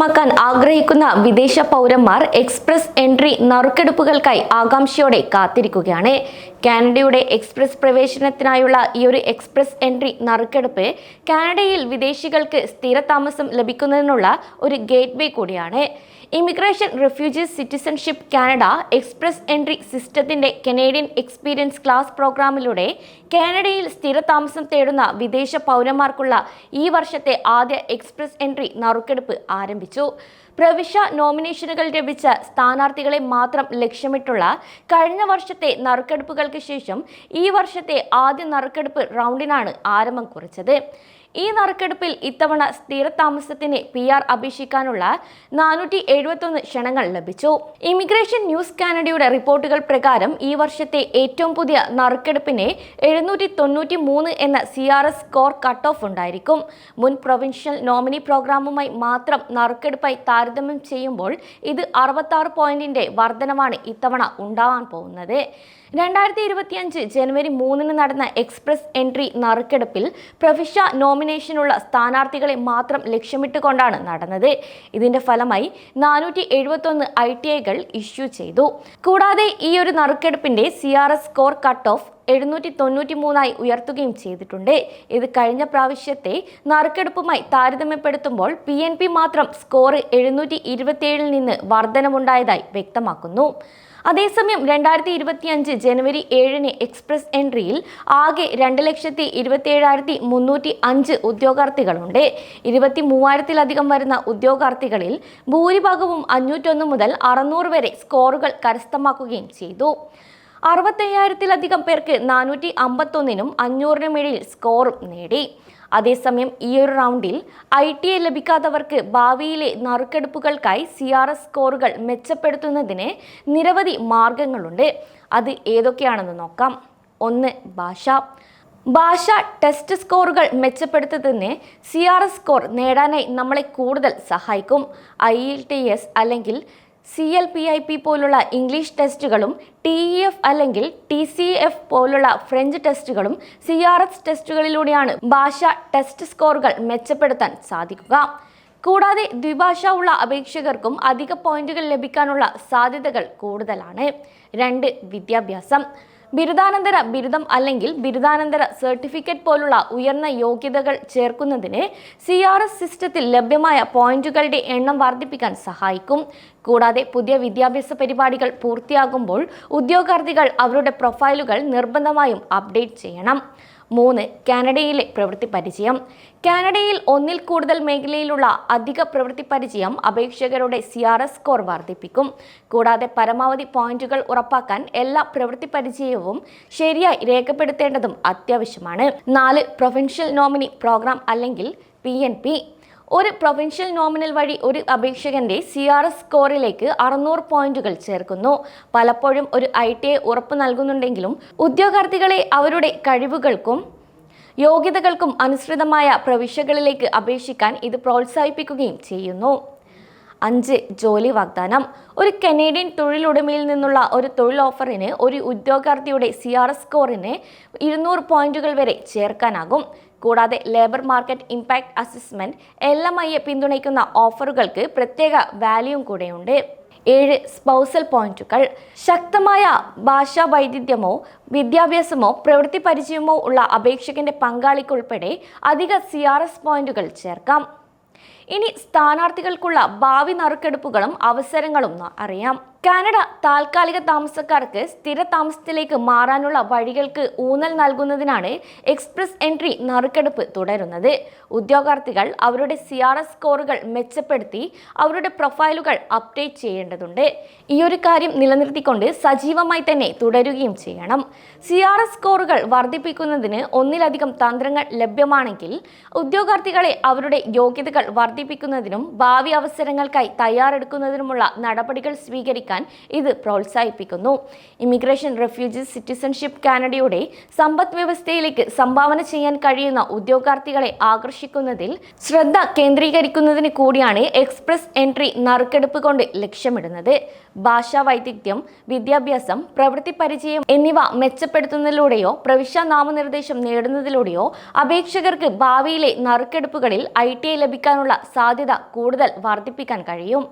കരസ്ഥമാക്കാൻ ആഗ്രഹിക്കുന്ന വിദേശ പൗരന്മാർ എക്സ്പ്രസ് എൻട്രി നറുക്കെടുപ്പുകൾക്കായി ആകാംക്ഷയോടെ കാത്തിരിക്കുകയാണ്. കാനഡയുടെ എക്സ്പ്രസ് പ്രവേശനത്തിനായുള്ള ഈ ഒരു എക്സ്പ്രസ് എൻട്രി നറുക്കെടുപ്പ് കാനഡയിൽ വിദേശികൾക്ക് സ്ഥിരതാമസം ലഭിക്കുന്നതിനുള്ള ഒരു ഗേറ്റ്വേ കൂടിയാണ്. Immigration refugees citizenship Canada express entry സിസ്റ്റത്തിന്റെ കനേഡിയൻ എക്സ്പീരിയൻസ് ക്ലാസ് പ്രോഗ്രാമിലൂടെ കാനഡയിൽ സ്ഥിരതാമസം തേടുന്ന വിദേശ പൗരന്മാർക്കുള്ള ഈ വർഷത്തെ ആദ്യ എക്സ്പ്രസ് എൻട്രി നറുക്കെടുപ്പ് ആരംഭിച്ചു. പ്രവിശ്യ നോമിനേഷനുകൾ ലഭിച്ച സ്ഥാനാർത്ഥികളെ മാത്രം ലക്ഷ്യമിട്ടുള്ള കഴിഞ്ഞ വർഷത്തെ നറുക്കെടുപ്പുകൾക്ക് ശേഷം ഈ വർഷത്തെ ആദ്യ നറുക്കെടുപ്പ് റൗണ്ടിനാണ് ആരംഭം കുറിച്ചത്. ഈ നറുക്കെടുപ്പിൽ ഇത്തവണ സ്ഥിരതാമസത്തിന് പി ആർ അപേക്ഷിക്കാനുള്ള നാനൂറ്റി എഴുപത്തൊന്ന് ക്ഷണങ്ങൾ ലഭിച്ചു. ഇമിഗ്രേഷൻ ന്യൂസ് കാനഡയുടെ റിപ്പോർട്ടുകൾ പ്രകാരം ഈ വർഷത്തെ ഏറ്റവും പുതിയ നറുക്കെടുപ്പിന് എഴുന്നൂറ്റി തൊണ്ണൂറ്റി മൂന്ന് എന്ന C R S score cut off ഉണ്ടായിരിക്കും. മുൻ പ്രൊവിൻഷ്യൽ നോമിനി പ്രോഗ്രാമുമായി മാത്രം നറുക്കെടുപ്പായി താരതമ്യം ചെയ്യുമ്പോൾ ഇത് അറുപത്താറ് പോയിന്റിന്റെ വർധനമാണ് ഇത്തവണ ഉണ്ടാവാൻ പോകുന്നത്. രണ്ടായിരത്തി ഇരുപത്തിയഞ്ച് ജനുവരി മൂന്നിന് നടന്ന എക്സ്പ്രസ് എൻട്രി നറുക്കെടുപ്പിൽ പ്രവിശ്യ നോമിനേഷനുള്ള സ്ഥാനാർത്ഥികളെ മാത്രം ലക്ഷ്യമിട്ടുകൊണ്ടാണ് നടന്നത്. ഇതിന്റെ ഫലമായി നാനൂറ്റി എഴുപത്തൊന്ന് ഐ ടി ഐകൾ ഇഷ്യൂ ചെയ്തു. കൂടാതെ ഈ ഒരു നറുക്കെടുപ്പിന്റെ C R S score cut off എഴുന്നൂറ്റി തൊണ്ണൂറ്റി മൂന്നായി ഉയർത്തുകയും ചെയ്തിട്ടുണ്ട്. ഇത് കഴിഞ്ഞ പ്രാവശ്യത്തെ നറുക്കെടുപ്പുമായി താരതമ്യപ്പെടുത്തുമ്പോൾ പി എൻ പി മാത്രം സ്കോർ എഴുന്നൂറ്റി ഇരുപത്തിയേഴിൽ നിന്ന് വർധനമുണ്ടായതായി വ്യക്തമാക്കുന്നു. അതേസമയം രണ്ടായിരത്തി ഇരുപത്തിയഞ്ച് ജനുവരി ഏഴിന് എക്സ്പ്രസ് എൻട്രിയിൽ ആകെ രണ്ട് ലക്ഷത്തി ഇരുപത്തിയേഴായിരത്തി മുന്നൂറ്റി അഞ്ച് ഉദ്യോഗാർത്ഥികളുണ്ട്. ഇരുപത്തി മൂവായിരത്തിലധികം വരുന്ന ഉദ്യോഗാർത്ഥികളിൽ ഭൂരിഭാഗവും അഞ്ഞൂറ്റൊന്ന് മുതൽ അറുന്നൂറ് വരെ സ്കോറുകൾ കരസ്ഥമാക്കുകയും ചെയ്തു. അറുപത്തയ്യായിരത്തിലധികം പേർക്ക് നാനൂറ്റി അമ്പത്തൊന്നിനും അഞ്ഞൂറിനും ഇടയിൽ സ്കോറും നേടി. അതേസമയം ഈയൊരു റൗണ്ടിൽ ഐ ടി ഐ ലഭിക്കാത്തവർക്ക് ഭാവിയിലെ നറുക്കെടുപ്പുകൾക്കായി സി ആർ എസ് സ്കോറുകൾ മെച്ചപ്പെടുത്തുന്നതിന് നിരവധി മാർഗങ്ങളുണ്ട്. അത് ഏതൊക്കെയാണെന്ന് നോക്കാം. ഒന്ന് ഭാഷ. ഭാഷ ടെസ്റ്റ് സ്കോറുകൾ മെച്ചപ്പെടുത്തുന്നതിന് സി ആർ എസ് സ്കോർ നേടാനായി നമ്മളെ കൂടുതൽ സഹായിക്കും. ഐ എൽ ടി എസ് അല്ലെങ്കിൽ C L P I P പോലുള്ള ഇംഗ്ലീഷ് ടെസ്റ്റുകളും ടി ഇ എഫ് അല്ലെങ്കിൽ ടി സി എഫ് പോലുള്ള ഫ്രഞ്ച് ടെസ്റ്റുകളും സി ആർ എസ് ടെസ്റ്റുകളിലൂടെയാണ് ഭാഷ ടെസ്റ്റ് സ്കോറുകൾ മെച്ചപ്പെടുത്താൻ സാധിക്കുക. കൂടാതെ ദ്വിഭാഷ ഉള്ള അപേക്ഷകർക്കും അധിക പോയിന്റുകൾ ലഭിക്കാനുള്ള സാധ്യതകൾ കൂടുതലാണ്. രണ്ട് വിദ്യാഭ്യാസം. ബിരുദാനന്തര ബിരുദം അല്ലെങ്കിൽ ബിരുദാനന്തര സർട്ടിഫിക്കറ്റ് പോലുള്ള ഉയർന്ന യോഗ്യതകൾ ചേർക്കുന്നതിന് സി ആർ എസ് സിസ്റ്റത്തിൽ ലഭ്യമായ പോയിന്റുകളുടെ എണ്ണം വർദ്ധിപ്പിക്കാൻ സഹായിക്കും. കൂടാതെ പുതിയ വിദ്യാഭ്യാസ പരിപാടികൾ പൂർത്തിയാകുമ്പോൾ ഉദ്യോഗാർത്ഥികൾ അവരുടെ പ്രൊഫൈലുകൾ നിർബന്ധമായും അപ്ഡേറ്റ് ചെയ്യണം. മൂന്ന് കാനഡയിലെ പ്രവൃത്തി പരിചയം. കാനഡയിൽ ഒന്നിൽ കൂടുതൽ മേഖലയിലുള്ള അധിക പ്രവൃത്തി പരിചയം അപേക്ഷകരുടെ സി ആർ എസ് സ്കോർ വർദ്ധിപ്പിക്കും. കൂടാതെ പരമാവധി പോയിന്റുകൾ ഉറപ്പാക്കാൻ എല്ലാ പ്രവൃത്തി പരിചയവും ശരിയായി രേഖപ്പെടുത്തേണ്ടതും അത്യാവശ്യമാണ്. നാല് പ്രൊവിൻഷ്യൽ നോമിനി പ്രോഗ്രാം അല്ലെങ്കിൽ പി എൻ പി ഒരു പ്രൊവിൻഷ്യൽ നോമിനൽ വഴി ഒരു അപേക്ഷകന്റെ സി ആർ എസ് സ്കോറിലേക്ക് അറുന്നൂറ് പോയിന്റുകൾ ചേർക്കുന്നു. പലപ്പോഴും ഒരു ഐ ടി ഐ ഉറപ്പ് നൽകുന്നുണ്ടെങ്കിലും ഉദ്യോഗാർത്ഥികളെ അവരുടെ കഴിവുകൾക്കും യോഗ്യതകൾക്കും അനുസൃതമായ പ്രവിശ്യകളിലേക്ക് അപേക്ഷിക്കാൻ ഇത് പ്രോത്സാഹിപ്പിക്കുകയും ചെയ്യുന്നു. അഞ്ച് ജോലി വാഗ്ദാനം. ഒരു കനേഡിയൻ തൊഴിലുടമയിൽ നിന്നുള്ള ഒരു തൊഴിൽ ഓഫറിന് ഒരു ഉദ്യോഗാർത്ഥിയുടെ സി ആർ എസ് സ്കോറിന് ഇരുന്നൂറ് പോയിന്റുകൾ വരെ ചേർക്കാനാകും. കൂടാതെ labour market impact assessment L M പിന്തുണയ്ക്കുന്ന ഓഫറുകൾക്ക് പ്രത്യേക വാല്യൂം കൂടെയുണ്ട്. ഏഴ് സ്പൗസൽ പോയിന്റുകൾ. ശക്തമായ ഭാഷാ വൈദഗ്ധ്യമോ വിദ്യാഭ്യാസമോ പ്രവൃത്തി പരിചയമോ ഉള്ള അപേക്ഷകന്റെ പങ്കാളിക്കുൾപ്പെടെ അധിക സി ആർ എസ് പോയിന്റുകൾ ചേർക്കാം. ഇനി സ്ഥാനാർത്ഥികൾക്കുള്ള ഭാവി നറുക്കെടുപ്പുകളും അവസരങ്ങളും അറിയാം. കാനഡ താൽക്കാലിക താമസക്കാർക്ക് സ്ഥിര താമസത്തിലേക്ക് മാറാനുള്ള വഴികൾക്ക് ഊന്നൽ നൽകുന്നതിനാണ് എക്സ്പ്രസ് എൻട്രി നറുക്കെടുപ്പ് തുടരുന്നത്. ഉദ്യോഗാർത്ഥികൾ അവരുടെ സി ആർ എസ് സ്കോറുകൾ മെച്ചപ്പെടുത്തി അവരുടെ പ്രൊഫൈലുകൾ അപ്ഡേറ്റ് ചെയ്യേണ്ടതുണ്ട്. ഈ ഒരു കാര്യം നിലനിർത്തിക്കൊണ്ട് സജീവമായി തന്നെ തുടരുകയും ചെയ്യണം. സി ആർ എസ് സ്കോറുകൾ വർദ്ധിപ്പിക്കുന്നതിന് ഒന്നിലധികം തന്ത്രങ്ങൾ ലഭ്യമാണെങ്കിൽ ഉദ്യോഗാർത്ഥികളെ അവരുടെ യോഗ്യതകൾ വർദ്ധിപ്പിക്കുന്നതിനും ഭാവി അവസരങ്ങൾക്കായി തയ്യാറെടുക്കുന്നതിനുമുള്ള നടപടികൾ സ്വീകരിക്കാൻ സഹായിക്കാൻ ഇത് പ്രോത്സാഹിപ്പിക്കുന്നു. ഇമിഗ്രേഷൻ റെഫ്യൂജി സിറ്റിസൺഷിപ്പ് കാനഡയുടെ സമ്പദ് വ്യവസ്ഥയിലേക്ക് സംഭാവന ചെയ്യാൻ കഴിയുന്ന ഉദ്യോഗാർത്ഥികളെ ആകർഷിക്കുന്നതിൽ ശ്രദ്ധ കേന്ദ്രീകരിക്കുന്നതിന് കൂടിയാണ് എക്സ്പ്രസ് എൻട്രി നറുക്കെടുപ്പ് കൊണ്ട് ലക്ഷ്യമിടുന്നത്. ഭാഷാ വൈദഗ്ധ്യം വിദ്യാഭ്യാസം പ്രവൃത്തി പരിചയം എന്നിവ മെച്ചപ്പെടുത്തുന്നതിലൂടെയോ പ്രവിശ്യ നാമനിർദ്ദേശം നേടുന്നതിലൂടെയോ അപേക്ഷകർക്ക് ഭാവിയിലെ നറുക്കെടുപ്പുകളിൽ ഐ ലഭിക്കാനുള്ള സാധ്യത കൂടുതൽ വർദ്ധിപ്പിക്കാൻ കഴിയും.